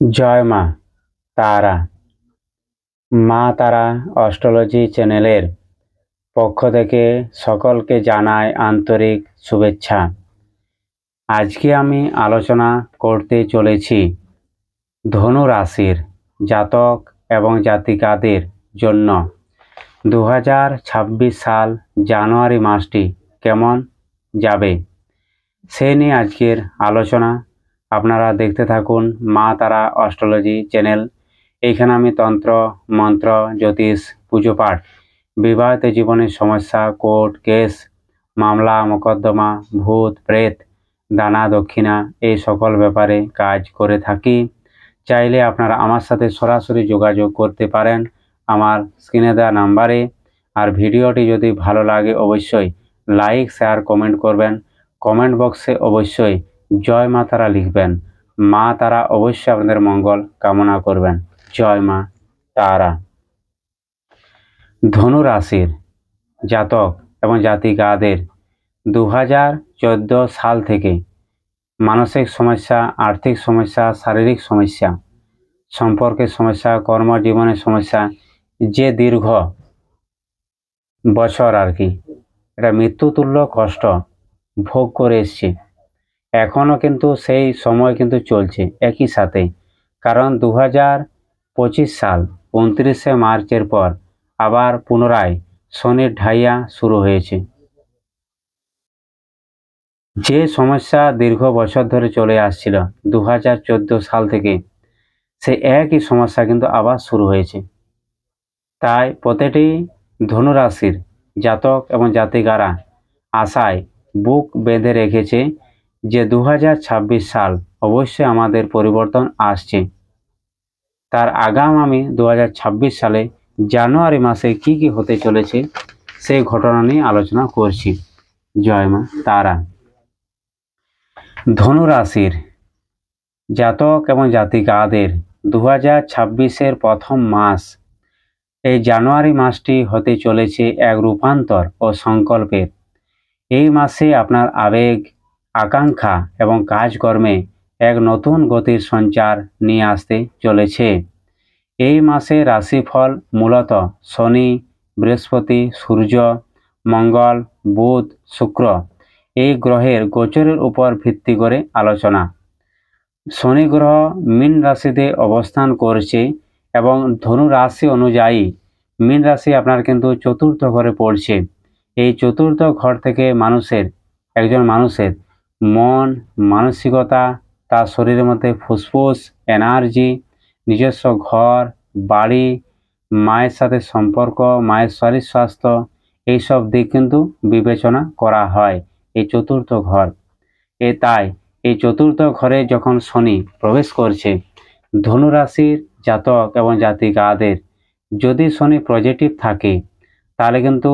জয় মা, তারা। মা তারা অস্ট্রোলজি চ্যানেলের পক্ষ থেকে সকলকে জানায় আন্তরিক শুভেচ্ছা। আজকে আমি আলোচনা করতে চলেছি ধনু রাশির জাতক এবং জাতিকাদের জন্য। দু হাজার ছাব্বিশ সাল জানুয়ারি মাসটি কেমন যাবে, সে নিয়ে আজকের আলোচনা আপনারা দেখতে থাকুন মা তারা অস্ট্রোলজি চ্যানেল। এইখানে আমি তন্ত্র, মন্ত্র, জ্যোতিষ, পুজো পাঠ, বিবাহিত জীবনের সমস্যা, কোর্ট কেস, মামলা, মোকদ্দমা, ভূত, প্রেত, দানা, দক্ষিণা, এই সকল ব্যাপারে কাজ করে থাকি। চাইলে আপনারা আমার সাথে সরাসরি যোগাযোগ করতে পারেন আমার স্ক্রিনে দেওয়া নাম্বারে। আর ভিডিওটি যদি ভালো লাগে অবশ্যই লাইক, শেয়ার, কমেন্ট করবেন। কমেন্ট বক্সে অবশ্যই জয় মা তারা লিখবেন। মা তারা অবশ্যই আপনাদের মঙ্গল কামনা করবেন। জয় মা তারা। ধনু রাশির জাতক এবং জাতিকাদের দু হাজার চোদ্দ সাল থেকে মানসিক সমস্যা, আর্থিক সমস্যা, শারীরিক সমস্যা সম্পর্কের সমস্যা, কর্মজীবনের সমস্যা, যে দীর্ঘ বছর আর কি, এটা মৃত্যুতুল্য কষ্ট ভোগ করে এসছে। এখনও কিন্তু সেই সময় কিন্তু চলছে, একই সাথে। কারণ দু পঁচিশ সাল, উনত্রিশে মার্চের পর আবার পুনরায় শনির ঢাইয়া শুরু হয়েছে। যে সমস্যা দীর্ঘ বছর ধরে চলে আসছিল দু হাজার চোদ্দ সাল থেকে, সে একই সমস্যা কিন্তু আবার শুরু হয়েছে। তাই প্রতিটি ধনুরাশির জাতক এবং জাতিকারা আশায় বুক বেঁধে রেখেছে যে দু হাজার ছাব্বিশ সাল অবশ্যই আমাদের পরিবর্তন আসছে। তার আগাম আমি দু হাজার ছাব্বিশ সালে জানুয়ারি মাসে কি কি হতে চলেছে সেই ঘটনা নিয়ে আলোচনা করছি। জয় মা তারা। ধনুরাশির জাতক এবং জাতিকাদের দু হাজার ছাব্বিশের প্রথম মাস এই জানুয়ারি মাসটি হতে চলেছে এক রূপান্তর ও সংকল্পের। এই মাসে আপনার আবেগ আকাঙ্ক্ষা এবং কাজকর্মে এক নতুন গতির সঞ্চার নিয়ে আসতে চলেছে। এই মাসে রাশিফল মূলত শনি, বৃহস্পতি, সূর্য, মঙ্গল, বুধ, শুক্র এই গ্রহের গোচরের উপর ভিত্তি করে আলোচনা। শনি গ্রহ মীন রাশিতে অবস্থান করছে এবং ধনু রাশি অনুযায়ী মীন রাশি আপনার কিন্তু চতুর্থ ঘরে পড়ছে। এই চতুর্থ ঘর থেকে মানুষের, একজন মানুষের মন, মানসিকতা, তার শরীরের মধ্যে ফুসফুস, এনার্জি, নিজস্ব ঘর, বাড়ি, মায়ের সাথে সম্পর্ক, মায়ের শরীর স্বাস্থ্য, এইসব দিক কিন্তু বিবেচনা করা হয় এই চতুর্থ ঘর। এ তাই, এই চতুর্থ ঘরে যখন শনি প্রবেশ করছে, ধনুরাশির জাতক এবং জাতিকাদের, যদি শনি পজিটিভ থাকে, তাহলে কিন্তু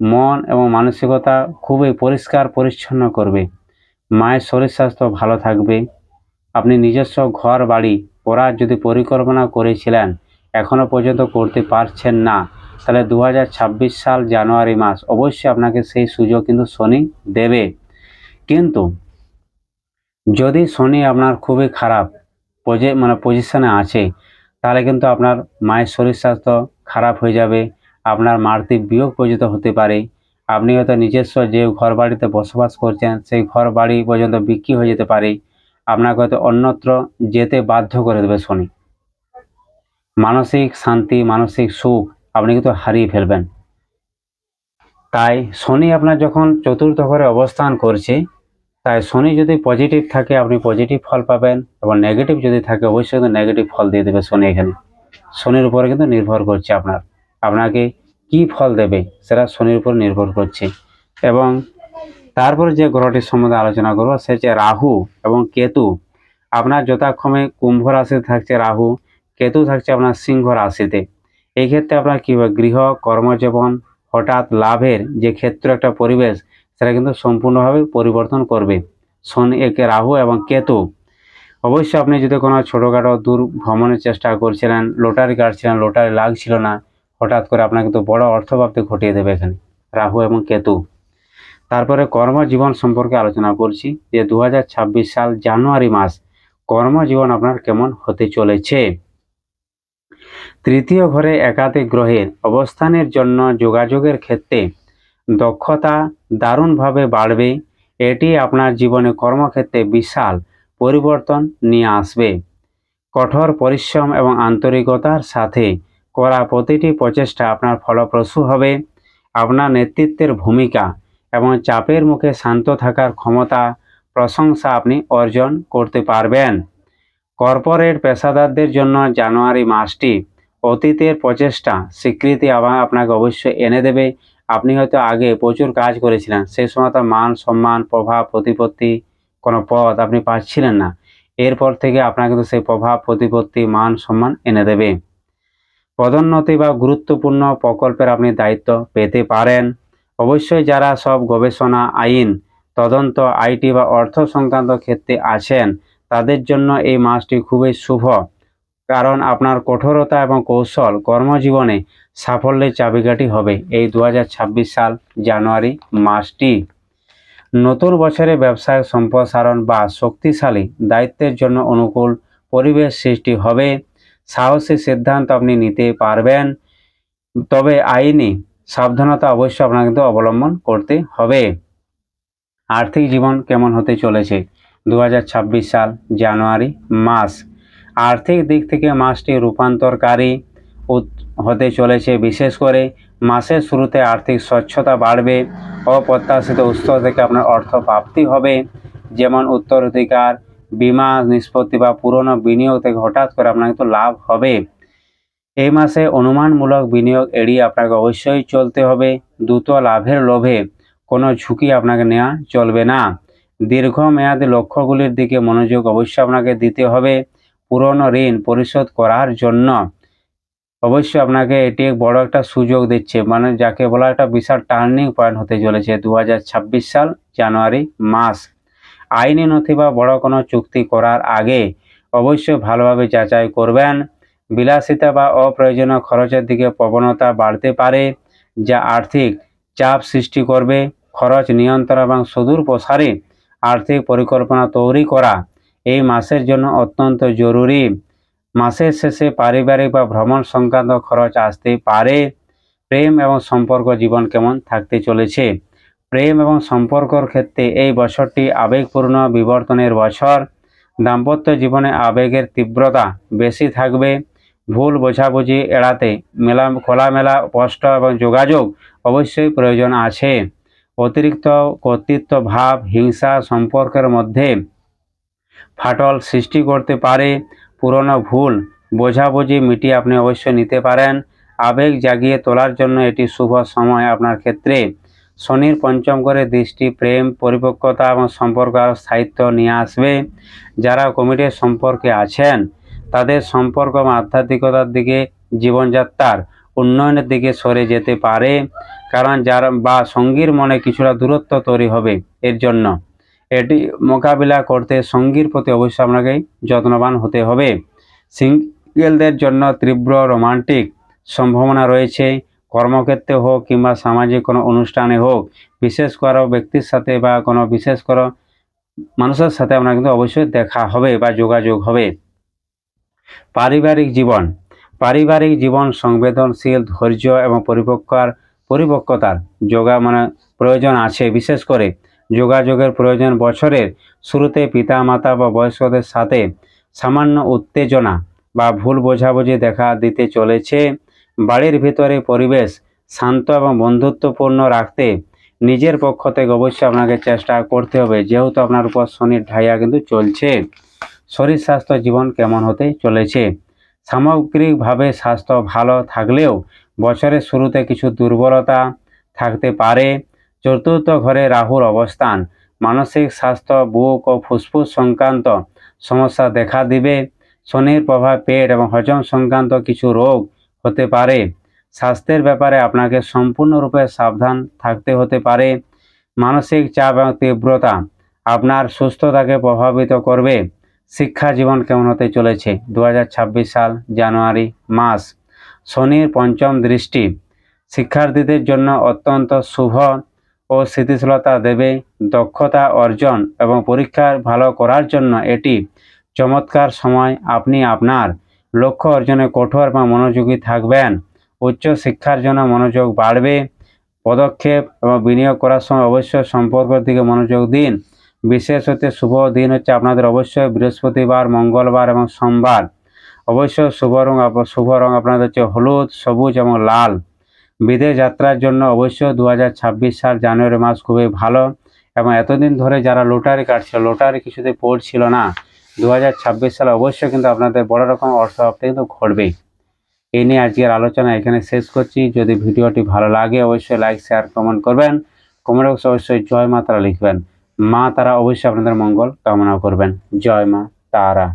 মন এবং মানসিকতা খুবই পরিষ্কার, পরিচ্ছন্ন করবে। মায়ের শরীর স্বাস্থ্য ভালো থাকবে। আপনি নিজস্ব ঘর, বাড়ি করার যদি পরিকল্পনা করেছিলেন এখনও পর্যন্ত করতে পারছেন না, তাহলে দু হাজার ছাব্বিশ সাল জানুয়ারি মাস, অবশ্যই আপনাকে সেই সুযোগ কিন্তু শনি দেবে। কিন্তু যদি শনি আপনার খুবই খারাপ পজে মানে পজিশনে আছে, তাহলে কিন্তু আপনার মায়ের শরীর স্বাস্থ্য খারাপ হয়ে যাবে, আপনার মারতি বিয়োগ পর্যন্ত হতে পারে। আপনি হয়তো নিজস্ব যে ঘর বাড়িতে বসবাস করছেন, সেই ঘর বাড়ি পর্যন্ত বিক্রি হয়ে যেতে পারে। আপনাকে হয়তো অন্যত্র যেতে বাধ্য করে দেবে শনি। মানসিক শান্তি, মানসিক সুখ আপনি কিন্তু হারিয়ে ফেলবেন। তাই শনি আপনার যখন চতুর্থ ঘরে অবস্থান করছে, তাই শনি যদি পজিটিভ থাকে, আপনি পজিটিভ ফল পাবেন এবং নেগেটিভ যদি থাকে, অবশ্যই কিন্তু নেগেটিভ ফল দিয়ে দেবে শনি এখানে। শনির উপরে কিন্তু নির্ভর করছে আপনার। আপনাকে কি ফল দেবে সেটা শনির উপর নির্ভর করছে। এবং তারপরে যে গ্রহটির সম্বন্ধে আলোচনা করব, সে হচ্ছে রাহু এবং কেতু। আপনার যথাক্রমে কুম্ভ রাশিতে থাকছে রাহু, কেতু থাকছে আপনার সিংহ রাশিতে। এই ক্ষেত্রে আপনার কী হবে? গৃহ, কর্মজীবন, হঠাৎ লাভের যে ক্ষেত্র একটা পরিবেশ, সেটা কিন্তু সম্পূর্ণভাবে পরিবর্তন করবে। শনি একে রাহু এবং কেতু। অবশ্যই আপনি যদি কোনো ছোটোখাটো দূর ভ্রমণের চেষ্টা করছিলেন, লোটারি কাটছিলেন, লোটারি লাগছিল না হঠাৎ করে আপনাকে তো বড় অর্থপ্রাপ্তি ঘটিয়ে দেবে এখানে, রাহু এবং কেতু। তারপরে কর্মজীবন সম্পর্কে আলোচনা করছি যে দু হাজার ছাব্বিশ সাল জানুয়ারি মাস কর্মজীবন আপনার কেমন হতে চলেছে। তৃতীয় ঘরে একাধিক গ্রহের অবস্থানের জন্য যোগাযোগের ক্ষেত্রে দক্ষতা দারুণভাবে বাড়বে, এটি আপনার জীবনে কর্মক্ষেত্রে বিশাল পরিবর্তন নিয়ে আসবে। কঠোর পরিশ্রম এবং আন্তরিকতার সাথে করা প্রতিটি প্রচেষ্টা আপনার ফলপ্রসূ হবে। আপনার নেতৃত্বের ভূমিকা এবং চাপের মুখে শান্ত থাকার ক্ষমতা, প্রশংসা আপনি অর্জন করতে পারবেন। কর্পোরেট পেশাদারদের জন্য জানুয়ারি মাসটি অতীতের প্রচেষ্টা, স্বীকৃতি আবার আপনাকে অবশ্যই এনে দেবে। আপনি হয়তো আগে প্রচুর কাজ করেছিলেন সেই সময় তার মান সম্মান, প্রভাব, প্রতিপত্তি কোনো পদ আপনি পাচ্ছিলেন না। এরপর থেকে আপনার কিন্তু সেই প্রভাব, প্রতিপত্তি, মান সম্মান এনে দেবে। পদোন্নতি বা গুরুত্বপূর্ণ প্রকল্পের আপনি দায়িত্ব পেতে পারেন। অবশ্যই যারা সব গবেষণা আইন, তদন্ত, আইটি বা অর্থ সংক্রান্ত ক্ষেত্রে আছেন, তাদের জন্য এই মাসটি খুবই শুভ। কারণ আপনার কঠোরতা এবং কৌশল কর্মজীবনে সাফল্যের চাবিকাঠি হবে এই দু হাজার ছাব্বিশ সাল জানুয়ারি মাসটি। নতুন বছরে ব্যবসায় সম্প্রসারণ বা শক্তিশালী, দায়িত্বের জন্য অনুকূল পরিবেশ সৃষ্টি হবে। সাহসী সিদ্ধান্ত আপনি নিতে পারবেন। তবে আইনি সাবধানতা অবশ্যই আপনাকে কিন্তু অবলম্বন করতে হবে। আর্থিক জীবন কেমন হতে চলেছে? দু হাজার ছাব্বিশ সাল, জানুয়ারি, মাস। আর্থিক দিক থেকে মাসটি রূপান্তরকারী হতে চলেছে। বিশেষ করে মাসের শুরুতে আর্থিক স্বচ্ছতা বাড়বে, অপ্রত্যাশিত উৎস থেকে আপনার অর্থ প্রাপ্তি হবে। যেমন উত্তরাধিকার বিমা নিষ্পত্তি বা পুরনো বিনিয়োগ থেকে হঠাৎ করে আপনার কিন্তু লাভ হবে। এই মাসে অনুমানমূলক বিনিয়োগ এড়িয়ে আপনাকে অবশ্যই চলতে হবে। দ্রুত লাভের লোভে কোনো ঝুঁকি আপনাকে নেওয়া চলবে না। দীর্ঘমেয়াদী লক্ষ্যগুলির দিকে মনোযোগ অবশ্যই আপনাকে দিতে হবে। পুরনো ঋণ পরিশোধ করার জন্য অবশ্যই আপনাকে এটি বড় একটা সুযোগ দিচ্ছে মানে যাকে বলা একটা বিশাল টার্নিং পয়েন্ট হতে চলেছে। দু হাজার ছাব্বিশ সাল, জানুয়ারি মাস আইনি নথি বা বড় কোনো চুক্তি করার আগে অবশ্যই ভালোভাবে যাচাই করবেন। বিলাসিতা বা অপ্রয়োজনীয় খরচের দিকে প্রবণতা বাড়তে পারে, যা আর্থিক চাপ সৃষ্টি করবে। খরচ নিয়ন্ত্রণ এবং সুদূর প্রসারী আর্থিক পরিকল্পনা তৈরি করা এই মাসের জন্য অত্যন্ত জরুরি। মাসের শেষে পারিবারিক বা ভ্রমণ সংক্রান্ত খরচ আসতে পারে। প্রেম এবং সম্পর্ক জীবন কেমন থাকতে চলেছে? প্রেম এবং সম্পর্কর ক্ষেত্রে এই বছরটি আবেগপূর্ণ বিবর্তনের বছর। দাম্পত্য জীবনে আবেগের তীব্রতা বেশি থাকবে। ভুল বোঝাবুঝি এড়াতে মেলা, খোলামেলা স্পষ্ট এবং যোগাযোগ অবশ্যই প্রয়োজন আছে। অতিরিক্ত কর্তৃত্ব, ভাব, হিংসা সম্পর্কের মধ্যে ফাটল সৃষ্টি করতে পারে। পুরনো ভুল বোঝাবুঝি মিটিয়ে আপনি অবশ্যই নিতে পারেন। আবেগ জাগিয়ে তোলার জন্য এটি শুভ সময় আপনার ক্ষেত্রে। শনির পঞ্চম করে দৃষ্টি, প্রেম, পরিপক্কতা এবং সম্পর্ক আরও স্থায়িত্ব নিয়ে আসবে। যারা কমিটির সম্পর্কে আছেন, তাদের সম্পর্ক এবং আধ্যাত্মিকতার দিকে, জীবনযাত্রার উন্নয়নের দিকে সরে যেতে পারে। কারণ যার বা সঙ্গীর মনে কিছুটা দূরত্ব তৈরি হবে এর জন্য। এটি মোকাবিলা করতে সঙ্গীর প্রতি অবশ্যই আপনাকে যত্নবান হতে হবে। সিঙ্গেলদের জন্য তীব্র রোমান্টিক সম্ভাবনা রয়েছে। কর্মক্ষেত্রে হোক কিংবা সামাজিক কোনো অনুষ্ঠানে হোক, বিশেষ কোনো ব্যক্তির সাথে বা কোনো বিশেষ কোনো মানুষের সাথে আপনার কিন্তু অবশ্যই দেখা হবে বা যোগাযোগ হবে। পারিবারিক জীবন পারিবারিক জীবন সংবেদনশীল, ধৈর্য এবং পরিপক্কার, পরিপক্কতার যোগা মানে প্রয়োজন আছে। বিশেষ করে যোগাযোগের প্রয়োজন বছরের শুরুতে পিতা মাতা বা বয়স্কদের সাথে সামান্য উত্তেজনা বা ভুল বোঝাবুঝি দেখা দিতে চলেছে। বাড়ির ভিতরে পরিবেশ শান্ত এবং বন্ধুত্বপূর্ণ রাখতে নিজের পক্ষ থেকে অবশ্যই আপনাকে চেষ্টা করতে হবে। যেহেতু আপনার উপর শনির ঢাইয়া কিন্তু চলছে, শরীর স্বাস্থ্য জীবন কেমন হতে চলেছে? সামগ্রিকভাবে স্বাস্থ্য ভালো থাকলেও বছরের শুরুতে কিছু দুর্বলতা থাকতে পারে। চতুর্থ ঘরে রাহুর অবস্থান, মানসিক স্বাস্থ্য, বুক ও ফুসফুস সংক্রান্ত সমস্যা দেখা দিবে। শনির প্রভাব পেট এবং হজম সংক্রান্ত কিছু রোগ হতে পারে। স্বাস্থ্যের ব্যাপারে আপনাকে সম্পূর্ণরূপে সাবধান থাকতে হতে পারে। মানসিক চাপ এবং তীব্রতা আপনার সুস্থতাকে প্রভাবিত করবে। শিক্ষা জীবন কেমন হতে চলেছে? দু হাজার ছাব্বিশ সাল, জানুয়ারি, মাস। শনির পঞ্চম দৃষ্টি। শিক্ষার্থীদের জন্য অত্যন্ত শুভ ও স্থিতিশীলতা দেবে। দক্ষতা অর্জন এবং পরীক্ষার ভালো করার জন্য এটি চমৎকার সময় আপনি আপনার লক্ষ্য অর্জনে কঠোর বা মনোযোগী থাকবেন। উচ্চ শিক্ষার জন্য মনোযোগ বাড়বে। পদক্ষেপ এবং বিনিয়োগ করার সময় অবশ্যই সম্পর্কের দিকে মনোযোগ দিন। বিশেষ হতে শুভ দিন হচ্ছে আপনাদের অবশ্যই বৃহস্পতিবার, মঙ্গলবার এবং সোমবার। অবশ্যই শুভ রং শুভ রং আপনাদের হচ্ছে হলুদ, সবুজ এবং লাল। বিদেশ যাত্রার জন্য অবশ্যই দু হাজার ছাব্বিশ সাল জানুয়ারি মাস খুবই ভালো এবং এতদিন ধরে যারা লটারি কাটছিল, লোটারি কিছুতে পড়ছিল না। দু হাজার ছাব্বিশ সালে অবশ্যই কিন্তু আপনাদের বড় রকম অর্থ প্রাপ্তি কিন্তু ঘটবেই। এই নিয়ে আজকের আলোচনা এখানে শেষ করছি। যদি ভিডিওটি ভালো লাগে, অবশ্যই লাইক শেয়ার কমেন্ট করবেন। কমেন্ট বক্সে অবশ্যই জয় মা তারা লিখবেন। মা তারা অবশ্যই আপনাদের মঙ্গল কামনা করবেন। জয় মা তারা।